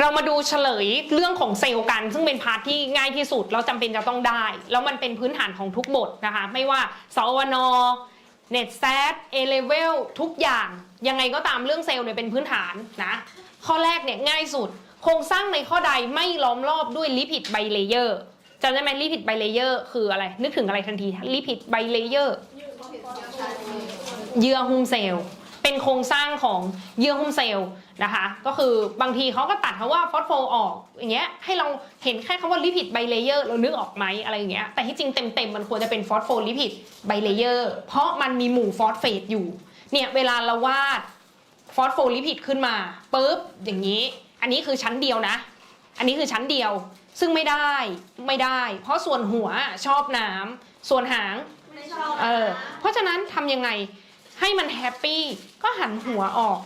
เรามาดูเฉลยเรื่องของเซลล์กัน ซึ่งเป็นพาร์ทที่ง่ายที่สุดเราจำเป็นจะต้องได้ แล้วมันเป็นพื้นฐานของทุกบทนะคะ ไม่ว่าสวนเน็ตแซดเอเลเวลทุกอย่าง ยังไงก็ตามเรื่องเซลล์เนี่ยเป็นพื้นฐานนะ ข้อแรกเนี่ยง่ายสุด โครงสร้างในข้อใดไม่ล้อมรอบด้วยลิพิดไบเลเยอร์จำได้ไหมลิพิดไบเลเยอร์คืออะไร นึกถึงอะไรทันทีลิพิดไบเลเยอร์เยื่อหุ้มเซลล์เป็นโครงสร้างของเยื่อหุ้มเซลล์ นะคะ ก็คือบางทีเขาก็ตัดคำว่าฟอสโฟออกอย่างเงี้ยให้เราเห็นแค่คำว่าลิพิดไบเลเยอร์เรานึกออกไหมอะไรอย่างเงี้ยแต่ที่จริงเต็มๆมันควรจะเป็นฟอสโฟลิพิดไบเลเยอร์เพราะมันมีหมู่ฟอสเฟตอยู่เนี่ยเวลาเราวาดฟอสโฟลิพิดขึ้นมาปุ๊บอย่างนี้ อันนี้คือชั้นเดียวนะ อันนี้คือชั้นเดียวซึ่งไม่ได้ไม่ได้ เพราะส่วนหัวชอบน้ำส่วนหางไม่ชอบเออเพราะฉะนั้นทำยังไงให้มันแฮปปี้ก็หันหัวออก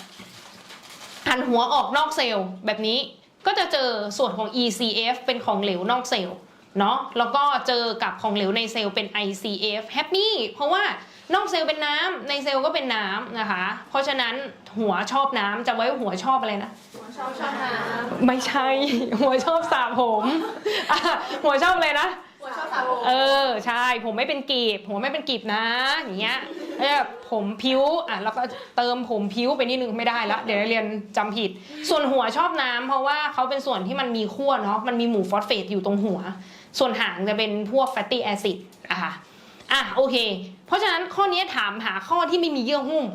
หันหัวออกนอกเซลล์แบบนี้ก็จะเจอส่วนของ ECF เป็นของเหลวนอกเซลล์เนาะแล้วก็เจอกับของเหลวในเซลล์เป็น ICF แฮปปี้เพราะว่านอกเซลล์เป็นน้ำในเซลล์ก็เป็นน้ำนะคะ เพราะฉะนั้นหัวชอบน้ำจะไว้หัวชอบอะไรนะชอบชอบน้ไม่ใช่ หัวชอบสระผมอะหัวชอบอะไรนะำหัว ชอบสาวเออใช่ผมไม่เป็นกีบหัวไม่เป็นกีบนะอย่างเงี้ยแล้วแบบผมพิ้วอะแล้วก็เติมผมพิ้วไปนิดนึงไม่ได้ละเดี๋ยวนักเรียนจำผิด ส่วนหัวชอบน้ำเพราะว่าเขาเป็นส่วนที่มันมีขั้วเนาะมันมีหมู่ฟอสเฟตอยู่ตรงหัว ส่วนหางจะเป็นพวกแฟตตี้แอซิดอะค่ะอะโอเค เพราะฉะนั้นข้อนี้ถามหาข้อที่ไม่มีเยื่อหุ้ม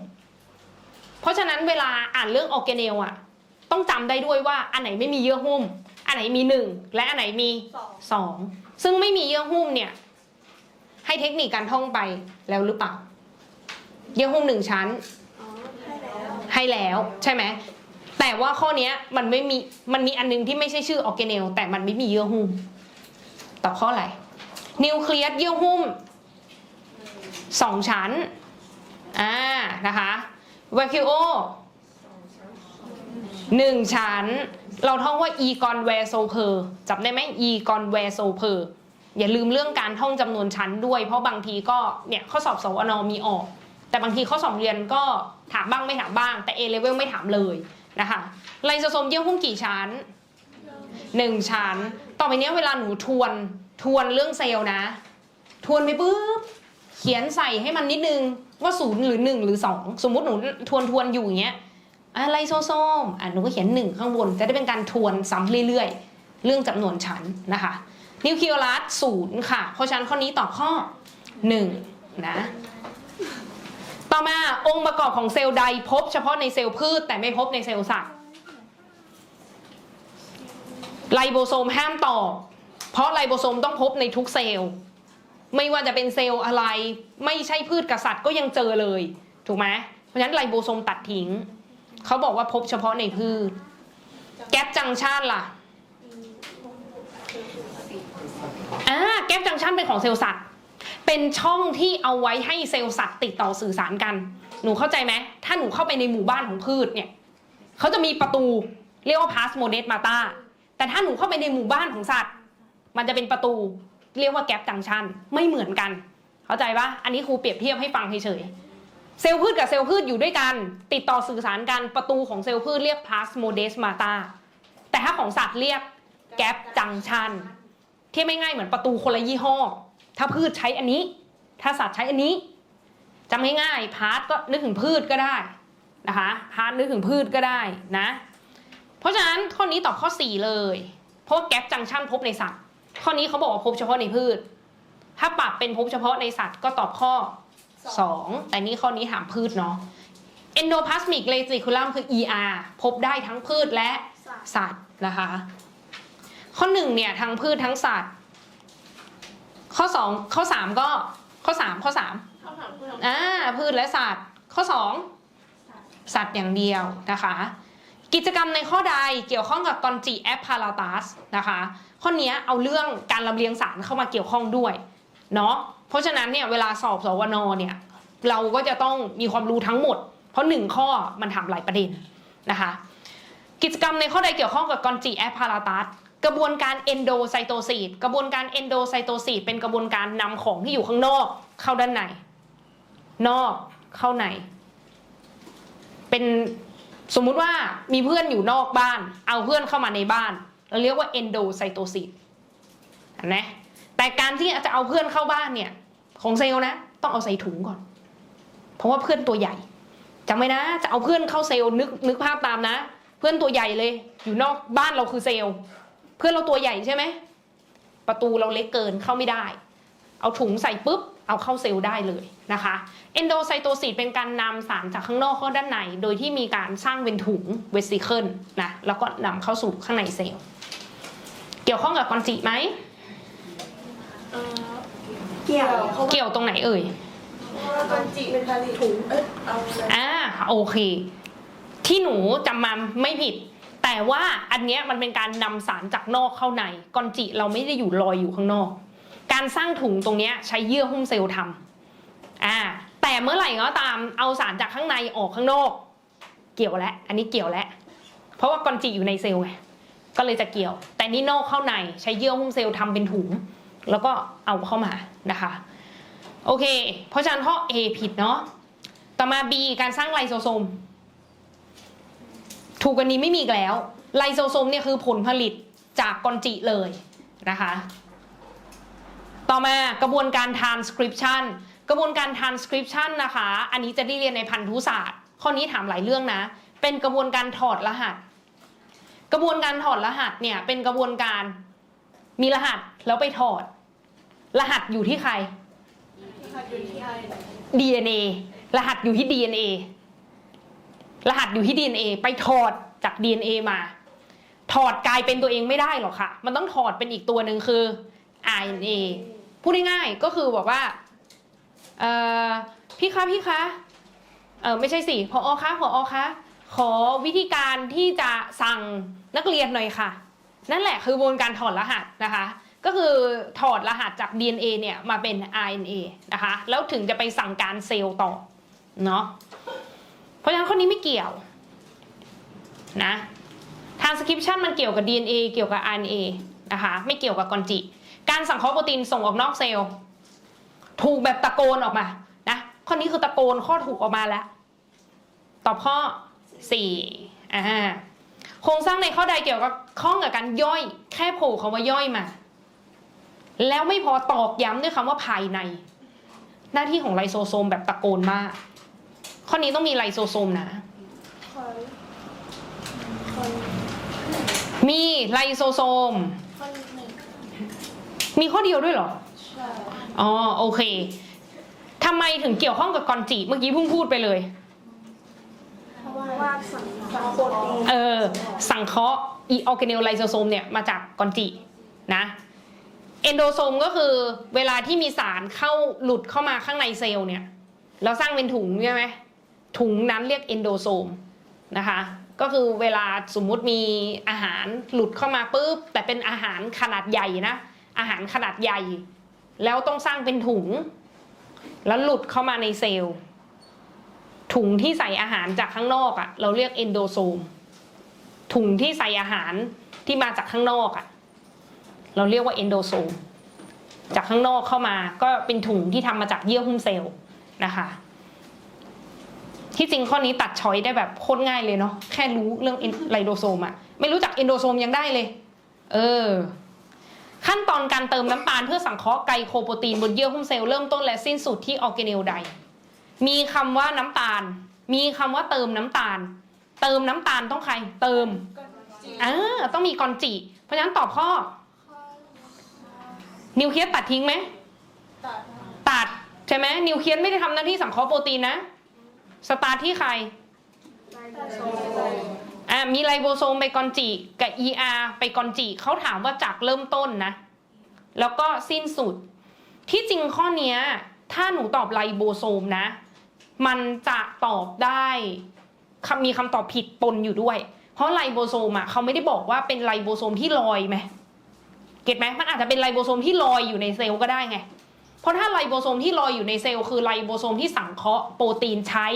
เพราะฉะนั้นเวลาอ่านเรื่องออร์แกเนลอะต้องจำได้ด้วยว่าอันไหนไม่มีเยื่อหุ้ม อันไหนมีหนึ่งและอันไหนมีสองสอง ซึ่งไม่มีเยื่อหุ้มเนี่ย ให้เทคนิคการท่องไปแล้วหรือเปล่า เยื่อหุ้มหนึ่งชั้นอ๋อให้แล้วให้แล้วใช่ไหมแต่ว่าข้อเนี้ยมันไม่มีมันมีอันนึงที่ไม่ใช่ชื่อออร์แกเนลแต่มันไม่มีเยื่อหุ้มตอบข้ออะไรนิวเคลียสเยื่อหุ้มสองชั้นอ่านะคะวาคิโอหนึ่งชั้น เราท่องว่า e กอนแวโซเพอร์จับได้ไหม e กอนแวโซเพอร์อย่าลืมเรื่องการท่องจำนวนชั้นด้วย เพราะบางทีก็เนี่ยข้อสอบสวนมีออก แต่บางทีข้อสอบเรียนก็ถามบ้างไม่ถามบ้าง แต่ A level ไม่ถามเลยนะคะไลโซโซมเยื่อหุ้มกี่ชั้นหนึ่งชั้น ต่อไปเนี้ยเวลาหนูทวนทวนเรื่องเซลล์นะ ทวนไปปุ๊บเขียนใส่ให้มันนิดนึงว่าศูนย์หรือหนึ่งหรือสองสมมุติหนูทวนทวนอยู่อย่างเงี้ย อะไรโซโซมอะหนูก็เขียนหนึ่งข้างบน จะได้เป็นการทวนซ้ำเรื่อยๆ เรื่องจำนวนชั้นนะคะ นิวคลีอลัสศูนย์ค่ะ เพราะฉะนั้นข้อนี้ตอบข้อหนึ่งนะ ต่อมาองค์ประกอบของเซลล์ใดพบเฉพาะในเซลล์พืชแต่ไม่พบในเซลล์สัตว์ไลโบโซมห้ามตอบเพราะไลโบโซมต้องพบในทุกเซลล์ ไม่ว่าจะเป็นเซลล์อะไร ไม่ใช่พืชกับสัตว์ก็ยังเจอเลย ถูกไหมเพราะฉะนั้นไลโบโซมตัดทิ้ง เขาบอกว่าพบเฉพาะในพืช แก๊ปจังชันล่ะอ่าแก๊ปจังชันเป็นของเซลล์สัตว์ เป็นช่องที่เอาไว้ให้เซลล์สัตว์ติดต่อสื่อสารกัน หนูเข้าใจไหม ถ้าหนูเข้าไปในหมู่บ้านของพืชเนี่ยเขาจะมีประตูเรียกว่า pass m o d e t mata แต่ถ้าหนูเข้าไปในหมู่บ้านของสัตว์ มันจะเป็นประตูเรียกว่า gap junction ไม่เหมือนกัน เข้าใจปะอันนี้ครูเปรียบเทียบให้ฟังเฉยๆ เซลล์พืชกับเซลล์พืชอยู่ด้วยกัน ติดต่อสื่อสารกันประตูของเซลล์พืชเรียก pass m o d e t mata แต่ถ้าของสัตว์เรียก gap junction ทียบไม่ง่ายเหมือนประตูคนละยี่ห้อ ถ้าพืชใช้อันนี้ ถ้าสัตว์ใช้อันนี้จำง่ายๆพาร์ทก็นึกถึงพืชก็ได้นะคะพาร์ทนึกถึงพืชก็ได้นะ เพราะฉะนั้นข้อนี้ตอบข้อ 4 เลย เพราะาแก๊ปจังชันพบในสัตว์ ข้อนี้เขาบอกว่าพบเฉพาะในพืช ถ้าปรับเป็นพบเฉพาะในสัตว์ก็ตอบข้อ 2 แต่นี่ข้อนี้ถามพืชเนาะ endoplasmic reticulum คือ ER พบได้ทั้งพืชและสามสัตว์นะคะ ข้อหนึ่งเนี่ยทั้งพืชทั้งสัตว์ ข้อสองข้อสามก็ข้อสามข้อสามชอบถามคุณอ่าพืชและสัตว์ ข้อสองสัตว์อย่างเดียวนะคะ กิจกรรมในข้อใดเกี่ยวข้องกับกอนจิแอปพาราตัสนะคะ ข้อเนี้ยเอาเรื่องการลำเลียงสารเข้ามาเกี่ยวข้องด้วย เนาะเพราะฉะนั้นเนี่ยเวลาสอบสวนเนี่ยเราก็จะต้องมีความรู้ทั้งหมด เพราะหนึ่งข้อมันถามหลายประเด็นนะคะกิจกรรมในข้อใดเกี่ยวข้องกับกอนจิแอปพาราตัสกระบวนการเอนโดไซโตซีดกระบวนการเอนโดไซโตซีดเป็นกระบวนการนำของที่อยู่ข้างนอก เข้าด้านใน นอกเข้าใน เป็นสมมุติว่ามีเพื่อนอยู่นอกบ้าน เอาเพื่อนเข้ามาในบ้าน เราเรียกว่าเอนโดไซโตซิสนไหม แต่การที่จะเอาเพื่อนเข้าบ้านเนี่ย ของเซลล์นะ ต้องเอาใส่ถุงก่อน เพราะว่าเพื่อนตัวใหญ่จำไว้นะ จะเอาเพื่อนเข้าเซลล์นึกนึกภาพตามนะ เพื่อนตัวใหญ่เลย อยู่นอกบ้านเราคือเซลล์ เพื่อนเราตัวใหญ่ใช่ไหมประตูเราเล็กเกินเข้าไม่ได้ เอาถุงใส่ปุ๊บเอาเข้าเซลล์ได้เลยนะคะเอนโดไซโตซิสเป็นการนำสารจากข้างนอกเข้าด้านใน โดยที่มีการสร้างเป็นถุงเวสิเคิลนะแล้วก็นำเข้าสู่ข้างในเซลล์ เกี่ยวข้องกับกอนจิไหม เกี่ยวเพราะเกี่ยวตรงไหนเอ่ยว่าตอนจีเป็นผลิตถุงเอ๊ะเอาเลยอ่าโอเค ที่หนูจำมาไม่ผิด แต่ว่าอันเนี้ยมันเป็นการนำสารจากนอกเข้าในกอนจิเราไม่ได้อยู่ลอยอยู่ข้างนอก การสร้างถุงตรงเนี้ยใช้เยื่อหุ้มเซลล์ทำอ่าแต่เมื่อไหร่ก็ตามเอาสารจากข้างในออกข้างนอก เกี่ยวแล้วอันนี้เกี่ยวแล้วเพราะว่ากอนจิอยู่ในเซลล์ไงก็เลยจะเกี่ยว แต่นี่นอกเข้าในใช้เยื่อหุ้มเซลล์ทำเป็นถุง แล้วก็เอาเข้ามานะคะ โอเค เพราะฉะนั้นข้อ A ผิดเนาะต่อมา B การสร้างไลโซโซม ถูกกันนี้ไม่มีแล้ว ไลโซโซมเนี่ยคือผลผลิตจากกอนจิเลยนะคะ ต่อมากระบวนการ transcription กระบวนการ transcription นะคะ อันนี้จะได้เรียนในพันธุศาสตร์ ข้อนี้ถามหลายเรื่องนะ เป็นกระบวนการถอดรหัส กระบวนการถอดรหัสเนี่ยเป็นกระบวนการมีรหัสแล้วไปถอด รหัสอยู่ที่ใครอยู่ที่ไทย DNA รหัสอยู่ที่ DNA รหัสอยู่ที่ DNA ไปถอดจาก DNA มา ถอดกลายเป็นตัวเองไม่ได้หรอกค่ะ มันต้องถอดเป็นอีกตัวหนึ่งคือ RNA พูดง่ายๆก็คือบอกว่าเอ่อพี่คะพี่คะเออไม่ใช่สิพออคะพออคะขอวิธีการที่จะสั่งนักเรียนหน่อยค่ะ นั่นแหละคือกระบวนการถอดรหัสนะคะ ก็คือถอดรหัสจาก DNA เนี่ยมาเป็น RNA นะคะ แล้วถึงจะไปสั่งการเซลล์ต่อเนาะเพราะฉะนั้นข้อนี้ไม่เกี่ยวนะ transcription มันเกี่ยวกับ DNA เกี่ยวกับ RNA นะคะไม่เกี่ยวกับกอนจิ การสังเคราะห์โปรตีนส่งออกนอกเซลล์ ถูกแบบตะโกนออกมานะข้อนี้คือตะโกนข้อถูกออกมาแล้ว ตอบข้อ4อ่าโครงสร้างในข้อใดเกี่ยวกับข้องกับการย่อย แค่โผล่คำว่าย่อยมา แล้วไม่พอตอกย้ำด้วยคำว่าภายใน หน้าที่ของไลโซโซมแบบตะโกนมาก ข้อนี้ต้องมีไลโซโซมนะคอยคอยมีไลโซโซมคอยหนึ่งมีข้อเดียวด้วยเหรอใช่อ๋อโอเคทำไมถึงเกี่ยวข้องกับกอนจิเมื่อกี้เพิ่งพูดไปเลยเพราะว่าสังสังโปรตีนเออ สังเคราะห์อีออร์แกเนลไลโซโซมเนี่ยมาจากกอนจินะ เอนโดโซมก็คือเวลาที่มีสารเข้าหลุดเข้ามาข้างในเซลล์เนี่ย เราสร้างเป็นถุงใช่ไหมถุงนั้นเรียกเอนโดโซมนะคะ ก็คือเวลาสมมุติมีอาหารหลุดเข้ามาปุ๊บแต่เป็นอาหารขนาดใหญ่นะ อาหารขนาดใหญ่ แล้วต้องสร้างเป็นถุง แล้วหลุดเข้ามาในเซลล์ถุงที่ใส่อาหารจากข้างนอกอะ่ะ เราเรียกเอนโดโซมถุงที่ใส่อาหารที่มาจากข้างนอกอะ่ะ เราเรียกว่าเอนโดโซมจากข้างนอกเข้ามาก็เป็นถุงที่ทำมาจากเยื่อหุ้มเซลล์นะคะที่จริงข้อนี้ตัดช้อยได้แบบโคตรง่ายเลยเนาะแค่รู้เรื่องไลโดโซมอะไม่รู้จักเอนโดโซมยังได้เลย เออ ขั้นตอนการเติมน้ำตาลเพื่อสังเคราะห์ไกลโคโปรตีนบนเยื่อหุ้มเซลล์เริ่มต้นและสิ้นสุดที่ออร์แกเนลใดมีคำว่าน้ำตาล มีคำว่าเติมน้ำตาล เติมน้ำตาลต้องใคร เติมอ่าต้องมีกอนจิ เพราะฉะนั้นตอบข้อ นิวเคลียสตัดทิ้งไหมตัดตัดใช่ไหมนิวเคลียสไม่ได้ทำหน้าที่สังเคราะห์โปรตีนนะ สตาร์ทที่ใครโซอ่ามีไลโบโซมไปกอนจิกับ ER ไปกอนจิเขาถามว่าจากเริ่มต้นนะ แล้วก็สิ้นสุด ที่จริงข้อเนี้ยถ้าหนูตอบไลโบโซมนะ มันจะตอบได้คำมีคำตอบผิดปนอยู่ด้วย เพราะไลโบโซมอะเขาไม่ได้บอกว่าเป็นไลโบโซมที่ลอยไหม เก็ตไหมมันอาจจะเป็นไลโบโซมที่ลอยอยู่ในเซลล์ก็ได้ไง เพราะถ้าไลโบโซมที่ลอยอยู่ในเซลล์คือไลโบโซมที่สังเคราะห์โปรตีนใช้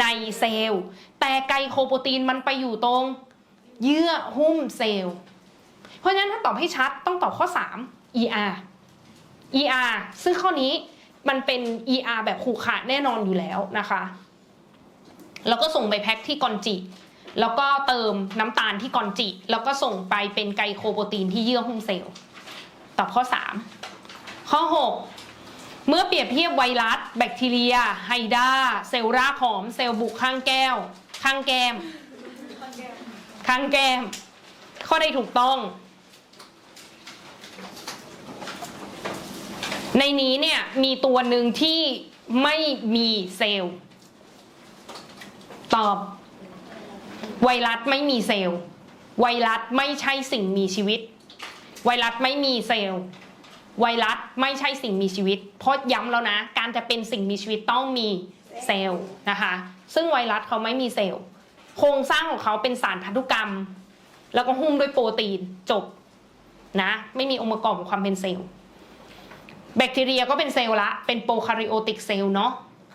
ในเซลล์ แต่ไกลโคโปรตีนมันไปอยู่ตรง เยื่อหุ้มเซลล์ เพราะฉะนั้นถ้าตอบให้ชัดต้องตอบข้อ 3 ER ER ซึ่งข้อนี้มันเป็น ER แบบขู่ขาดแน่นอนอยู่แล้วนะคะ แล้วก็ส่งไปแพ็คที่กอนจิ แล้วก็เติมน้ำตาลที่กอนจิ แล้วก็ส่งไปเป็นไกลโคโปรตีนที่เยื่อหุ้มเซลล์ตอบข้อ 3 ข้อ 6 เมื่อเปรียบเทียบไวรัส แบคทีเรีย ไฮดาเซลล์รากหอม เซลล์บุข้างแก้ว ข้างแก้ม ข้างแก้ม ข้อใดถูกต้อง ในนี้เนี่ยมีตัวหนึ่งที่ไม่มีเซลล์ ตอบ ไวรัสไม่มีเซลล์ ไวรัสไม่ใช่สิ่งมีชีวิต ไวรัสไม่มีเซลล์ ไวรัสไม่ใช่สิ่งมีชีวิต เพราะย้ำแล้วนะ การจะเป็นสิ่งมีชีวิตต้องมีเซลล์นะคะ ซึ่งไวรัสเขาไม่มีเซลล์ โครงสร้างของเขาเป็นสารพันธุกรรม แล้วก็หุ้มด้วยโปรตีนจบนะ ไม่มีองค์ประกอบของความเป็นเซลล์ แบคทีเรียก็เป็นเซลล์ละ เป็นโปรคาริโอติกเซลล์เนาะ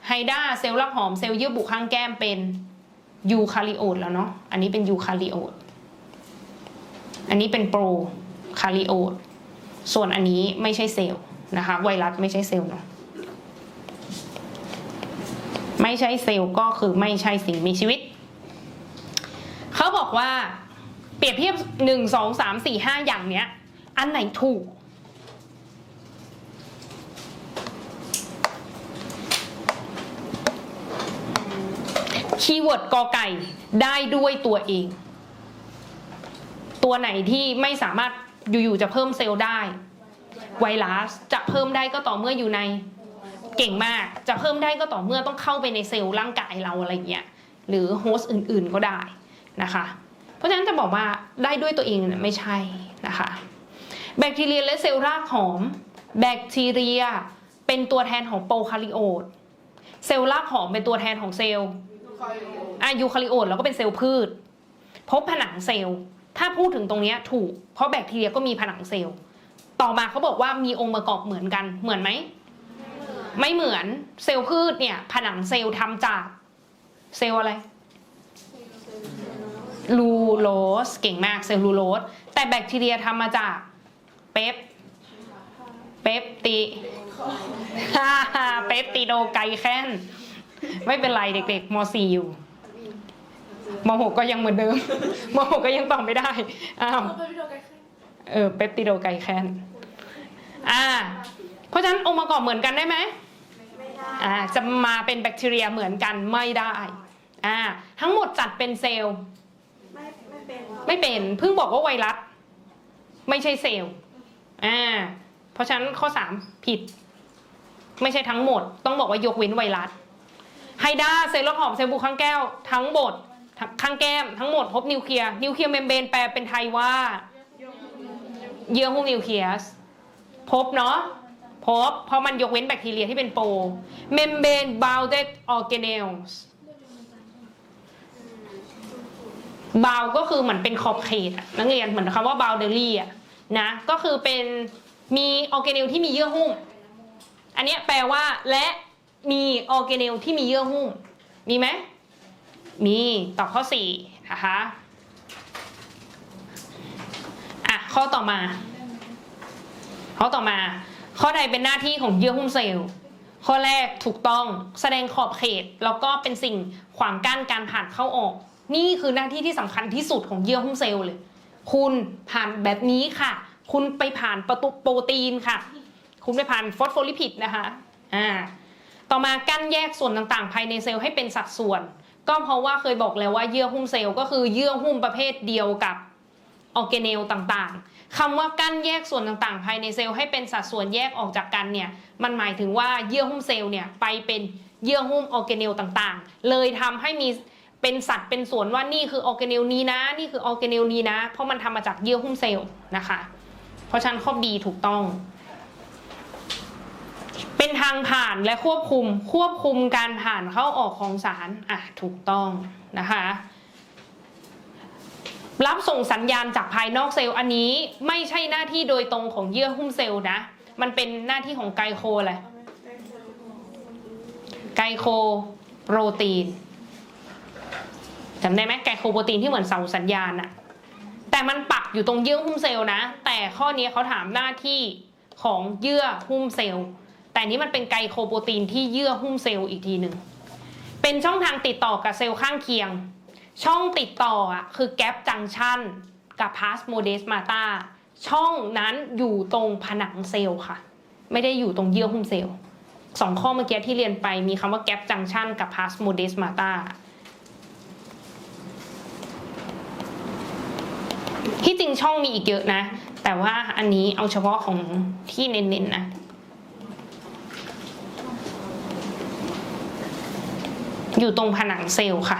ไฮด้าเซลล์รากหอมเซลล์เยื่อบุข้างแก้มเป็น ยูคาริโอตแล้วเนาะ อันนี้เป็นยูคาริโอต อันนี้เป็นโปรคาริโอต ส่วนอันนี้ไม่ใช่เซลล์นะคะ ไวรัสไม่ใช่เซลล์เนาะ ไม่ใช่เซลล์ก็คือไม่ใช่สิ่งมีชีวิต เขาบอกว่าเปรียบเทียบหนึ่งสองสามสี่ห้าอย่างเนี้ย อันไหนถูก คีย์เวิร์ดกอไก่ได้ด้วยตัวเอง ตัวไหนที่ไม่สามารถอยู่ๆจะเพิ่มเซลล์ได้ ไวรัสจะเพิ่มได้ก็ต่อเมื่ออยู่ในเก่งมากจะเพิ่มได้ก็ต่อเมื่อต้องเข้าไปในเซลล์ร่างกายเราอะไรเงี้ยหรือโฮสต์อื่นๆก็ได้นะคะ เพราะฉะนั้นจะบอกว่าได้ด้วยตัวเองเนี่ยไม่ใช่นะคะ แบคทีเรียและเซลล์รากหอม แบคทีเรียเป็นตัวแทนของโปรคาริโอตเซลล์รากหอมเป็นตัวแทนของเซลล์ อายูคาริโอตแล้วก็เป็นเซลล์พืช พบผนังเซลล์ ถ้าพูดถึงตรงนี้ถูก เพราะแบคทีเรียก็มีผนังเซลล์ ต่อมาเขาบอกว่ามีองค์ประกอบเหมือนกัน เหมือนไหม ไม่เหมือน เซลล์พืชเนี่ย ผนังเซลล์ทำจาก เซลล์อะไร ลูโลส เก่งมาก เซลลูโลส แต่แบคทีเรียทำมาจากเปปเปปติเปปติโดไกแคน ไม่เป็นไรเด็กๆม .4 อยู่ม .6 ก็ยังเหมือนเดิมม .6 ก็ยังตอบไม่ได้อ้าวเอาไปวิดีโอกันขึ้นเออเปปติโดไกลแคนอ่า เพราะฉะนั้นองค์ประกอบเหมือนกันได้ไหมไม่ได้อ่าจะมาเป็นแบคทีเรียเหมือนกันไม่ได้อ่าทั้งหมดจัดเป็นเซลล์ไม่ไม่เป็นไม่เป็นเพิ่งบอกว่าไวรัสไม่ใช่เซลล์อ่าเพราะฉะนั้นข้อสามผิด ไม่ใช่ทั้งหมด ต้องบอกว่ายกเว้นไวรัส ไฮด้าเซลล์รากหอมเซลล์บุข้างแก้ว ทั้งหมดทั้งข้างแก้มทั้งหมดพบนิวเคลียร์นิวเคลียร์เมมเบรนแปลเป็นไทยว่าเยื่อหุ้มนิวเคลียสพบเนาะพบเพราะมันยกเว้นแบคทีเรียที่เป็นโปร membrane bounded organelles บาวก็คือเหมือนเป็นขอบเขตนักเรียนเหมือนคำว่า boundary อะนะก็คือเป็นมีออร์แกเนลที่มีเยื่อหุ้ม อันนี้แปลว่าและ มีออร์แกเนลที่มีเยื่อหุ้ม มีไหม มีตอบข้อสี่นะคะอะข้อต่อมา ข้อต่อมา ข้อใดเป็นหน้าที่ของเยื่อหุ้มเซลล์ ข้อแรกถูกต้องแสดงขอบเขต แล้วก็เป็นสิ่งขวางกั้นการผ่านเข้าออก นี่คือหน้าที่ที่สำคัญที่สุดของเยื่อหุ้มเซลล์เลย คุณผ่านแบบนี้ค่ะ คุณไปผ่านประตูโปรตีนค่ะ คุณไปผ่านฟอสโฟลิพิดนะคะ อ่า ต่อมากั้นแยกส่วนต่างๆ ภายในเซลล์ให้เป็นสัดส่วน ก็เพราะว่าเคยบอกแล้วว่าเยื่อหุ้มเซลล์ก็คือเยื่อหุ้มประเภทเดียวกับออร์แกเนลต่างๆ คำว่ากั้นแยกส่วนต่างๆ ภายในเซลล์ให้เป็นสัดส่วนแยกออกจากกันเนี่ย มันหมายถึงว่าเยื่อหุ้มเซลล์เนี่ยไปเป็นเยื่อหุ้มออร์แกเนลต่างๆ เลยทำให้มีเป็นสัตว์เป็นส่วนว่านี่คือออร์แกเนลนี้นะ นี่คือออร์แกเนลนี้นะ เพราะมันทำมาจากเยื่อหุ้มเซลล์นะคะ เพราะฉะนั้นข้อ B ถูกต้อง เป็นทางผ่านและควบคุมควบคุมการผ่านเข้าออกของสารอะถูกต้องนะคะรับส่งสัญญาณจากภายนอกเซลล์อันนี้ไม่ใช่หน้าที่โดยตรงของเยื่อหุ้มเซลล์นะ มันเป็นหน้าที่ของไกลโคอะไรไกลโคโปรตีนจำได้ไหมไกลโคโปรตีนที่เหมือนเสาสัญญาณอะแต่มันปักอยู่ตรงเยื่อหุ้มเซลล์นะ แต่ข้อนี้เขาถามหน้าที่ของเยื่อหุ้มเซลล์ แต่นี้มันเป็นไกลโคโปรตีนที่เยื่อหุ้มเซลล์อีกทีหนึ่ง เป็นช่องทางติดต่อกับเซลล์ข้างเคียง ช่องติดต่ออะคือแก p จังชันกับพาสโมเดสมาตาช่องนั้นอยู่ตรงผนังเซลล์ค่ะ ไม่ได้อยู่ตรงเยื่อหุ้มเซลล์สองข้อเมื่อกี้ที่เรียนไปมีคำว่าแก p จังชันกับพาสโมเดสมาตาที่จริงช่องมีอีกเยอะนะ แต่ว่าอันนี้เอาเฉพาะของที่เน้นๆนะ อยู่ตรงผนังเซลล์ค่ะ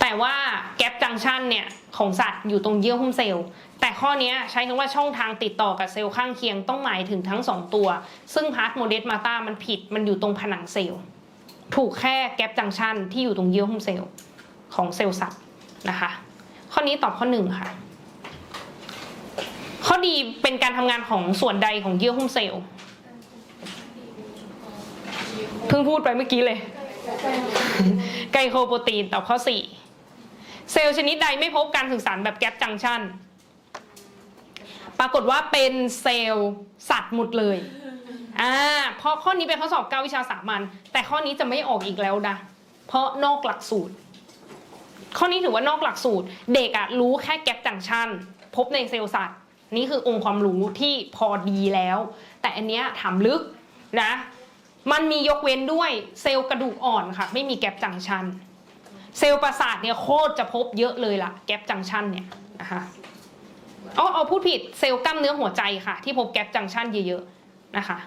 แต่ว่าแก p จังชันเนี่ยของสัตว์อยู่ตรงเยื่อหุ้มเซลล์ แต่ข้อนี้ใช้คำว่าช่องทางติดต่อกับเซลล์ข้างเคียงต้องหมายถึงทั้งสองตัว ซึ่งพาร์ทโมเดสมาตามันผิดมันอยู่ตรงผนังเซลล์ ถูกแค่แก p จังชันที่อยู่ตรงเยื่อหุ้มเซลล์ของเซลล์สัตว์นะคะ ข้อนี้ตอบข้อหนึ่งค่ะข้อดีเป็นการทำงานของส่วนใดของเยื่อหุ้มเซลล์เพิ่งพูดไปเมื่อกี้เลย ไกลโคโปรตีนตอบข้อ 4 เซลล์ชนิดใดไม่พบการสื่อสารแบบแก p จังชันปรากฏว่าเป็นเซลล์สัตว์หมดเลยอ่าเพราะข้อนี้เป็นข้อสอบเก้าวิชาสามัญแต่ข้อนี้จะไม่ออกอีกแล้วนะเพราะนอกหลักสูตร ข้อนี้ถือว่านอกหลักสูตร เด็กอะรู้แค่แก p จังชันพบในเซลล์สัตว์ นี่คือองค์ความรู้ที่พอดีแล้ว แต่อันเนี้ยถามลึกนะ มันมียกเว้นด้วยเซลล์กระดูกอ่อนค่ะ ไม่มีแก p จังชัน เซลล์ประสาทเนี่ยโคตรจะพบเยอะเลยล่ะ แก p จังชันเนี่ยนะคะเอาเอาพูดผิดเซลล์กล้ามเนื้อหัวใจค่ะ ที่พบแก p จังชันเยอะๆนะคะ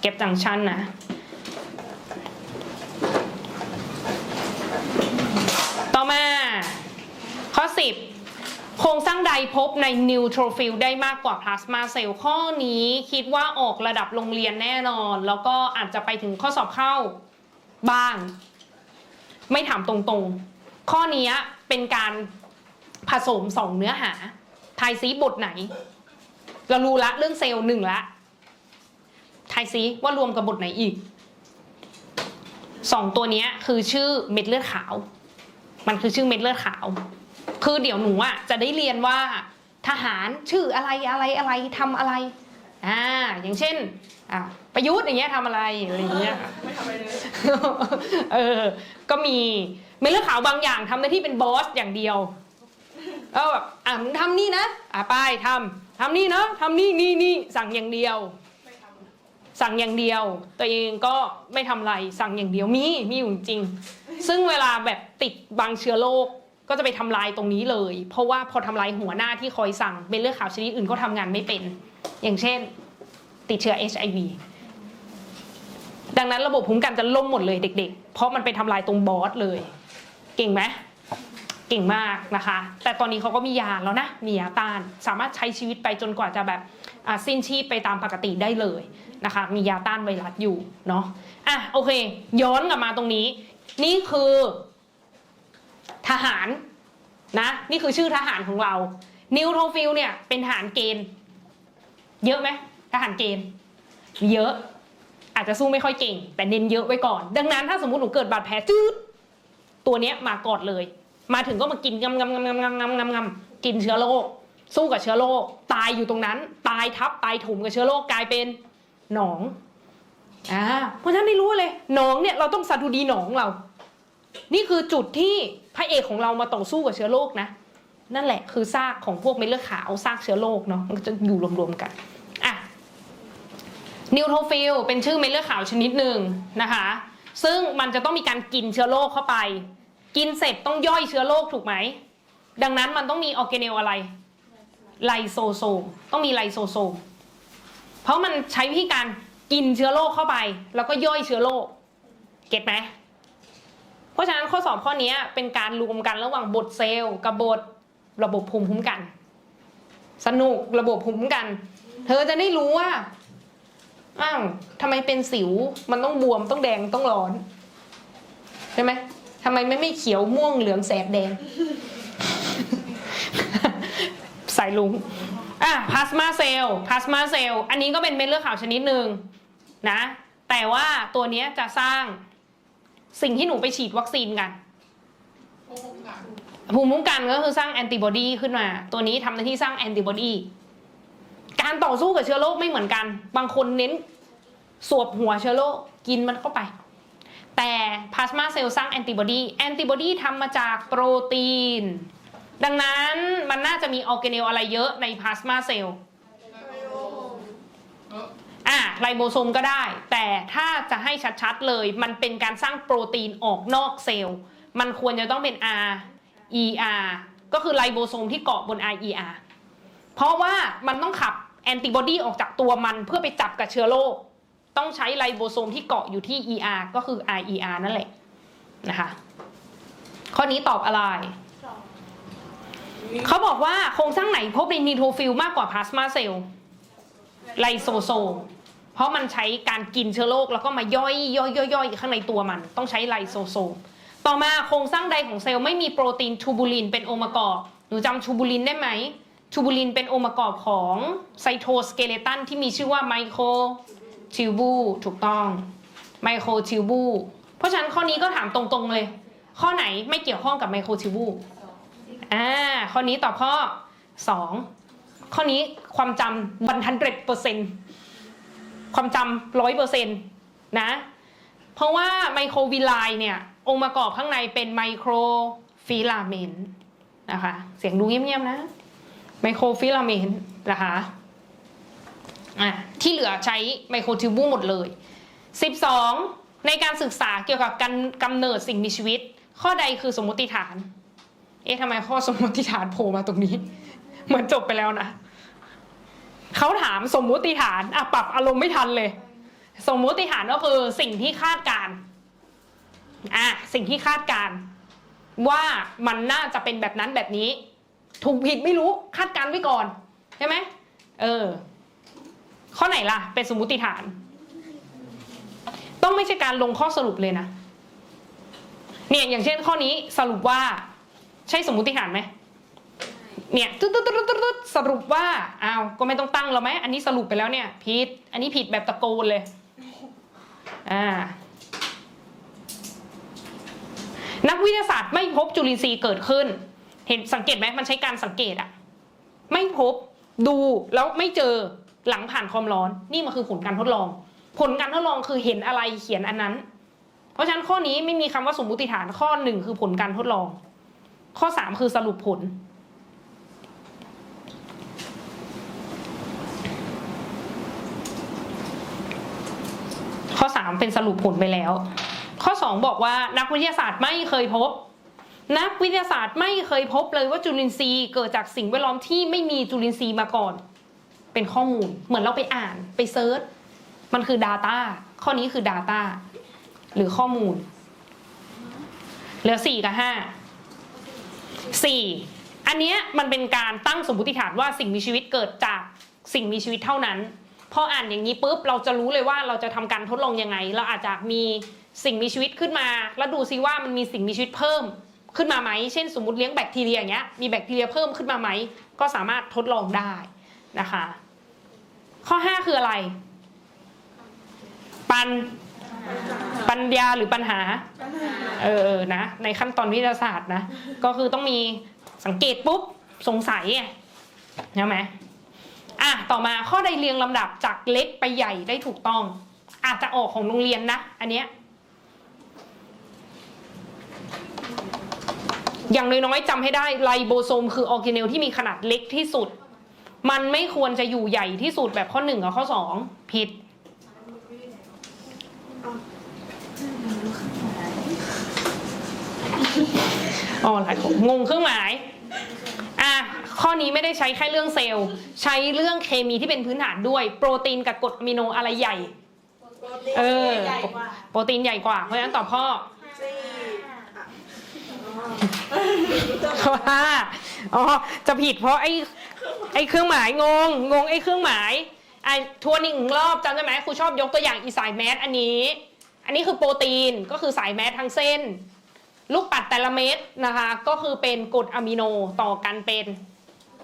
แก p จังชันนะต่อมาข้อ 10 โครงสร้างใดพบในนิวโทรฟิลได้มากกว่าพลาสมาเซลล์ข้อนี้คิดว่าออกระดับโรงเรียนแน่นอน แล้วก็อาจจะไปถึงข้อสอบเข้าบ้าง ไม่ถามตรงๆ ข้อนี้เป็นการผสมสองเนื้อหา ทายซีบทไหน เรารู้ละเรื่องเซลล์หนึ่งละทายซีว่ารวมกับบทไหนอีกสองตัวนี้คือชื่อเม็ดเลือดขาว มันคือชื่อเม็ดเลือดขาว คือเดี๋ยวหนูอะจะได้เรียนว่า ทหารชื่ออะไรอะไรอะไรทำอะไรอ่าอย่างเช่นอ่าประยุทธ์อย่างเงี้ยทำอะไรอะไรอย่างเงี้ยไม่ทำอะไรเลยเออก็มีม็ดเลือดขาวบางอย่างทำหน้าที่เป็นบอสอย่างเดียวเออแบบอะมึงทำนี่นะอะไปทำทำนี่เนาะทำนี่นี่นี่สั่งอย่างเดียวไม่ทสั่งอย่างเดียว ตัวเองก็ไม่ทำอะไรสั่งอย่างเดียวมีมีอยู่จริง ซึ่งเวลาแบบติดบางเชื้อโรค ก็จะไปทำลายตรงนี้เลย เพราะว่าพอทำลายหัวหน้าที่คอยสั่งเป็นเลือดขาวชนิดอื่นก็ทำงานไม่เป็น อย่างเช่น ติดเชื้อ HIV ดังนั้นระบบภูมิคุ้มกันจะล่มหมดเลยเด็ก ๆ เพราะมันไปทำลายตรงบอสเลย เก่งไหมเก่งมากนะคะ แต่ตอนนี้เขาก็มียาแล้วนะ มียาต้าน สามารถใช้ชีวิตไปจนกว่าจะแบบสิ้นชีพไปตามปกติได้เลยนะคะ มียาต้านไวรัสอยู่เนาะ อะโอเค ย้อนกลับมาตรงนี้ นี่คือ ทหารนะนี่คือชื่อทหารของเรา นิวโทฟิลเนี่ยเป็นทหารเกณฑ์ เยอะไหมทหารเกณฑ์เยอะ อาจจะสู้ไม่ค่อยเก่ง แต่เน้นเยอะไว้ก่อน ดังนั้นถ้าสมมติหนูเกิดบาดแผลจืดตัวเนี้ยมาก่อนเลย มาถึงก็มากินงำงำงำงำงำงำงำงำกินเชื้อโรคสู้กับเชื้อโรคตายอยู่ตรงนั้น ตายทับตายถมกับเชื้อโรคกลายเป็นหนองอ่าเพราะฉะนั้นไม่รู้เลยหนองเนี่ยเราต้องสัตุดีหนองเรา นี่คือจุดที่ พระเอกของเรามาต่อสู้กับเชื้อโรคนะ นั่นแหละคือซากของพวกเม็ดเลือดขาวซากเชื้อโรคเนาะมันจะอยู่รวมๆกันอะนิวโทฟิลเป็นชื่อเม็ดเลือดขาวชนิดหนึ่งนะคะ ซึ่งมันจะต้องมีการกินเชื้อโรคเข้าไป กินเสร็จต้องย่อยเชื้อโรคถูกไหม ดังนั้นมันต้องมีออร์แกเนลอะไรไลโซโซมต้องมีไลโซโซม เพราะมันใช้วิธีการกินเชื้อโรคเข้าไป แล้วก็ย่อยเชื้อโรคเก็ตไหม เพราะฉะนั้นข้อสอบข้อนี้เป็นการรวมกันระหว่างบทเซลล์กับบทระบบภูมิคุ้มกัน สนุกระบบภูมิคุ้มกัน เธอจะได้รู้ว่าอ้าวทำไมเป็นสิวมันต้องบวมต้องแดงต้องร้อนใช่ไหมทำไมไม่ไม่เขียวม่วงเหลืองแสบแดงสายลุงอะพลาสมาเซลล์พลาสมาเซลล์อันนี้ก็เป็นเม็ดเลือดขาวชนิดหนึ่งนะ แต่ว่าตัวนี้จะสร้าง สิ่งที่หนูไปฉีดวัคซีนกันำโอ้โหหนักภูมิคุ้มกันก็คือสร้างแอนติบอดีขึ้นมา ตัวนี้ทำหน้าที่สร้างแอนติบอดีการต่อสู้กับเชื้อโรคไม่เหมือนกัน บางคนเน้นสวบหัวเชื้อโรคกินมันเข้าไป แต่พลาสมาเซลล์สร้างแอนติบอดีแอนติบอดีทำมาจากโปรตีน ดังนั้นมันน่าจะมีออร์แกเนลอะไรเยอะในพลาสมาเซลล์ ไลโบโซมก็ได้ แต่ถ้าจะให้ชัดๆเลย มันเป็นการสร้างโปรตีนออกนอกเซลล์ มันควรจะต้องเป็น R ER ก็คือไลโบโซมที่เกาะบน RER เพราะว่ามันต้องขับแอนติบอดีออกจากตัวมันเพื่อไปจับกับเชื้อโรคต้องใช้ไลโบโซมที่เกาะอยู่ที่ ER ก็คือ RER นั่นแหละนะคะข้อนี้ตอบอะไร เขาบอกว่าโครงสร้างไหนพบในนีโทรฟิลมากกว่าพลาสมาเซลล์ไลโซโซม เพราะมันใช้การกินเชื้อโรคแล้วก็มาย่อยย่อยย่อยย่อยข้างในตัวมัน ต้องใช้ไลโซโซม ต่อมาโครงสร้างใดของเซลล์ไม่มีโปรตีนทูบูลินเป็นองค์ประกอบ หนูจำทูบูลินได้ไหมทูบูลินเป็นองค์ประกอบของไซโทสเกเลตันที่มีชื่อว่าไมโครทิวบูถูกต้องไมโครทิวบูเพราะฉะนั้นข้อนี้ก็ถามตรงๆเลย ข้อไหนไม่เกี่ยวข้องกับไมโครทิวบูอ่าข้อนี้ตอบข้อสองข้อนี้ความจำวันทันเเปอร์เซ็น ความจำร้อยเปอร์เซ็นต์นะเพราะว่าไมโครวิไลเนี่ยองค์ประกอบข้างในเป็นไมโครฟิลาเมนต์นะคะเสียงดูเงียบๆนะไมโครฟิลาเมนต์นะคะอะที่เหลือใช้ไมโครทิวบูหมดเลย 12 ในการศึกษาเกี่ยวกับการกำเนิดสิ่งมีชีวิต ข้อใดคือสมมติฐาน เอ๊ะทำไมข้อสมมติฐานโผล่มาตรงนี้ เหมือนจบไปแล้วนะ เขาถามสมมุติฐานอะปรับอารมณ์ไม่ทันเลย สมมุติฐานก็คือสิ่งที่คาดการอะสิ่งที่คาดการ ว่ามันน่าจะเป็นแบบนั้นแบบนี้ ถูกผิดไม่รู้คาดการไว้ก่อนใช่ไหมเออ ข้อไหนล่ะ เป็นสมมุติฐาน ต้องไม่ใช่การลงข้อสรุปเลยนะเนี่ยอย่างเช่นข้อนี้สรุปว่า ใช่สมมุติฐานไหม เนี่ยตึ๊ดตึ๊ดตึ๊ดตึ๊ดสรุปว่าอ้าวก็ไม่ต้องตั้งแล้วไหมอันนี้สรุปไปแล้วเนี่ยผิดอันนี้ผิดแบบตะโกนเลยอ่านักวิทยาศาสตร์ไม่พบจุลินทรีย์เกิดขึ้น เห็นสังเกตไหมมันใช้การสังเกตอะไม่พบดูแล้วไม่เจอหลังผ่านความร้อน นี่มันคือผลการทดลอง ผลการทดลองคือเห็นอะไรเขียนอันนั้น เพราะฉะนั้นข้อนี้ไม่มีคำว่าสมมติฐานข้อหนึ่งคือผลการทดลอง ข้อสามคือสรุปผล ข้อ 3 เป็นสรุปผลไปแล้ว ข้อ 2 บอกว่านักวิทยาศาสตร์ไม่เคยพบ นักวิทยาศาสตร์ไม่เคยพบเลยว่าจุลินทรีย์เกิดจากสิ่งแวดล้อมที่ไม่มีจุลินทรีย์มาก่อน เป็นข้อมูลเหมือนเราไปอ่านไปเซิร์ชมันคือ Data ข้อนี้คือ Data หรือข้อมูล เหลือ 4 กับ 5 4 อันเนี้ยมันเป็นการตั้งสมมติฐานว่าสิ่งมีชีวิตเกิดจากสิ่งมีชีวิตเท่านั้น พออ่านอย่างนี้ปุ๊บเราจะรู้เลยว่าเราจะทำการทดลองยังไง เราอาจจะมีสิ่งมีชีวิตขึ้นมา แล้วดูซิว่ามันมีสิ่งมีชีวิตเพิ่มขึ้นมาไหม เช่นสมมติเลี้ยงแบคทีเรียอย่างเงี้ย มีแบคทีเรียเพิ่มขึ้นมาไหม ก็สามารถทดลองได้นะคะ ข้อ 5 คืออะไร ปันปัญญาหรือปัญหา เออเออนะ ในขั้นตอนวิทยาศาสตร์นะ ก็คือต้องมีสังเกตปุ๊บสงสัยใช่ไหม อะต่อมาข้อใดเรียงลำดับจากเล็กไปใหญ่ได้ถูกต้อง อาจจะออกของโรงเรียนนะ อันเนี้ยอย่างน้อยๆจำให้ได้ไลโบโซมคือออร์แกเนลที่มีขนาดเล็กที่สุด มันไม่ควรจะอยู่ใหญ่ที่สุดแบบข้อหนึ่งกับข้อสองผิด อ๋อหลายคนงงเครื่องหมาย อะ ข้อนี้ไม่ได้ใช้แค่เรื่องเซลล์ ใช้เรื่องเคมีที่เป็นพื้นฐานด้วย โปรตีนกับกรดอะมิโนอะไรใหญ่ เออใหญ่กว่าโปรตีนใหญ่กว่า เพราะฉะนั้นตอบข้อสี่ว่าอ๋อ จะผิดเพราะไอ้ไอ้เครื่องหมายงง งงไอ้เครื่องหมายไอ้ทวนอีกหนึ่งรอบจำได้ไหมครูชอบยกตัวอย่างอีสายแมสอันนี้ อันนี้คือโปรตีนก็คือสายแมสทั้งเส้น ลูกปัดแต่ละเม็ดนะคะ ก็คือเป็นกรดอะมิโนต่อกันเป็น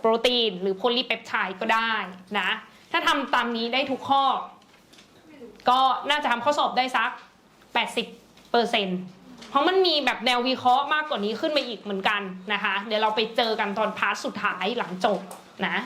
โปรตีน หรือโพลีเปปไทด์ก็ได้นะ ถ้าทำตามนี้ได้ทุกข้อ ก็น่าจะทำข้อสอบได้สัก 80เปอร์เซ็นต์เพราะมันมีแบบแนววิเคราะห์มากกว่านี้ขึ้นมาอีกเหมือนกันนะคะ เดี๋ยวเราไปเจอกันตอนพาร์ทสุดท้ายหลังจบนะ